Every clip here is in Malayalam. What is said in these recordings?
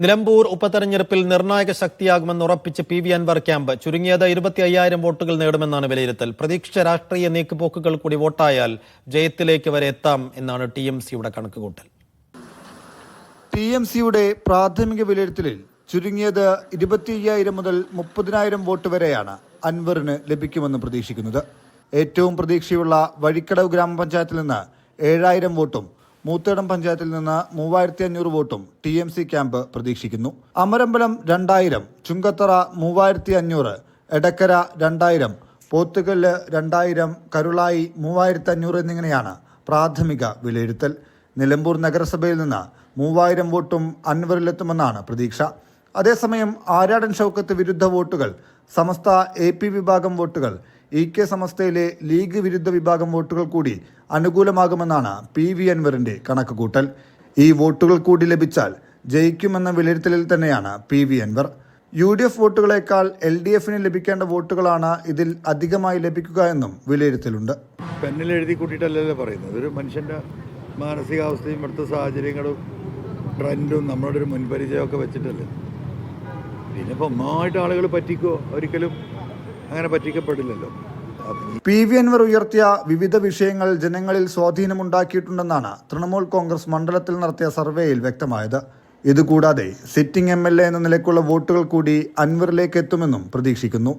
നിലമ്പൂർ ഉപതെരഞ്ഞെടുപ്പിൽ നിർണായക ശക്തിയാകുമെന്ന് ഉറപ്പിച്ച് പി വി അൻവർ ക്യാമ്പ്. ചുരുങ്ങിയത് ഇരുപത്തി അയ്യായിരം വോട്ടുകൾ നേടുമെന്നാണ് വിലയിരുത്തൽ. പ്രതീക്ഷിച്ച രാഷ്ട്രീയ നീക്കുപോക്കുകൾ കൂടി വോട്ടായാൽ ജയത്തിലേക്ക് വരെ എത്താം എന്നാണ് ടി എം സിയുടെ കണക്കുകൂട്ടൽ. ടി എം സിയുടെ പ്രാഥമിക വിലയിരുത്തലിൽ ചുരുങ്ങിയത് ഇരുപത്തി അയ്യായിരം മുതൽ മുപ്പതിനായിരം വോട്ട് വരെയാണ് അൻവറിന് ലഭിക്കുമെന്ന് പ്രതീക്ഷിക്കുന്നത്. ഏറ്റവും പ്രതീക്ഷയുള്ള വഴിക്കടവ് ഗ്രാമപഞ്ചായത്തിൽ നിന്ന് ഏഴായിരം വോട്ടും മൂത്തേടം പഞ്ചായത്തിൽ നിന്ന് മൂവായിരത്തി അഞ്ഞൂറ് വോട്ടും ടി എം സി ക്യാമ്പ് പ്രതീക്ഷിക്കുന്നു. അമരമ്പലം രണ്ടായിരം ചുങ്കത്തറ മൂവായിരത്തി അഞ്ഞൂറ് എടക്കര രണ്ടായിരം പോത്തുകല്ല് രണ്ടായിരം കരുളായി മൂവായിരത്തി അഞ്ഞൂറ് എന്നിങ്ങനെയാണ് പ്രാഥമിക വിലയിരുത്തൽ. നിലമ്പൂർ നഗരസഭയിൽ നിന്ന് മൂവായിരം വോട്ടും അൻവറിലെത്തുമെന്നാണ് പ്രതീക്ഷ. അതേസമയം ആരാടൻ ഷൗക്കത്ത് വിരുദ്ധ വോട്ടുകൾ സമസ്ത എ വിഭാഗം വോട്ടുകൾ ഇ കെ സമസ്തയിലെ ലീഗ് വിരുദ്ധ വിഭാഗം വോട്ടുകൾ കൂടി അനുകൂലമാകുമെന്നാണ് പി വി അൻവറിന്റെ കണക്കുകൂട്ടൽ. ഈ വോട്ടുകൾ കൂടി ലഭിച്ചാൽ ജയിക്കുമെന്ന വിലയിരുത്തലിൽ തന്നെയാണ് P V Anvar. U D F വോട്ടുകളേക്കാൾ L D എഫിന് ലഭിക്കേണ്ട വോട്ടുകളാണ് ഇതിൽ അധികമായി ലഭിക്കുക എന്നും വിലയിരുത്തലുണ്ട്. പെന്നിൽ എഴുതി കൂട്ടിയിട്ടല്ലല്ലോ പറയുന്നത്. ഒരു മനുഷ്യന്റെ മാനസികാവസ്ഥയും ഇവിടുത്തെ സാഹചര്യങ്ങളും ട്രെൻഡും നമ്മളുടെ ഒരു മുൻപരിചയമൊക്കെ വെച്ചിട്ടല്ലേ? ഇപ്പം ഒന്നായിട്ട് ആളുകൾ പറ്റിക്കോ? ഒരിക്കലും അങ്ങനെ പറ്റിക്കപ്പെടില്ലല്ലോ. പി വി അൻവർ ഉയർത്തിയ വിവിധ വിഷയങ്ങൾ ജനങ്ങളിൽ സ്വാധീനമുണ്ടാക്കിയിട്ടുണ്ടെന്നാണ് തൃണമൂൽ കോൺഗ്രസ് മണ്ഡലത്തിൽ നടത്തിയ സർവേയിൽ വ്യക്തമായത്. ഇതുകൂടാതെ സിറ്റിംഗ് എം എൽ എ എന്ന നിലയ്ക്കുള്ള വോട്ടുകൾ കൂടി അൻവറിലേക്ക് എത്തുമെന്നും പ്രതീക്ഷിക്കുന്നു.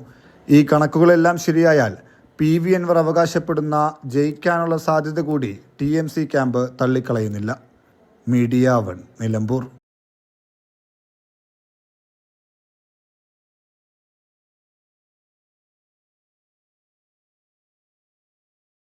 ഈ കണക്കുകളെല്ലാം ശരിയായാൽ പി വി അൻവർ അവകാശപ്പെടുന്ന ജയിക്കാനുള്ള സാധ്യത കൂടി T M C camp തള്ളിക്കളയുന്നില്ല. Media one Nilambur.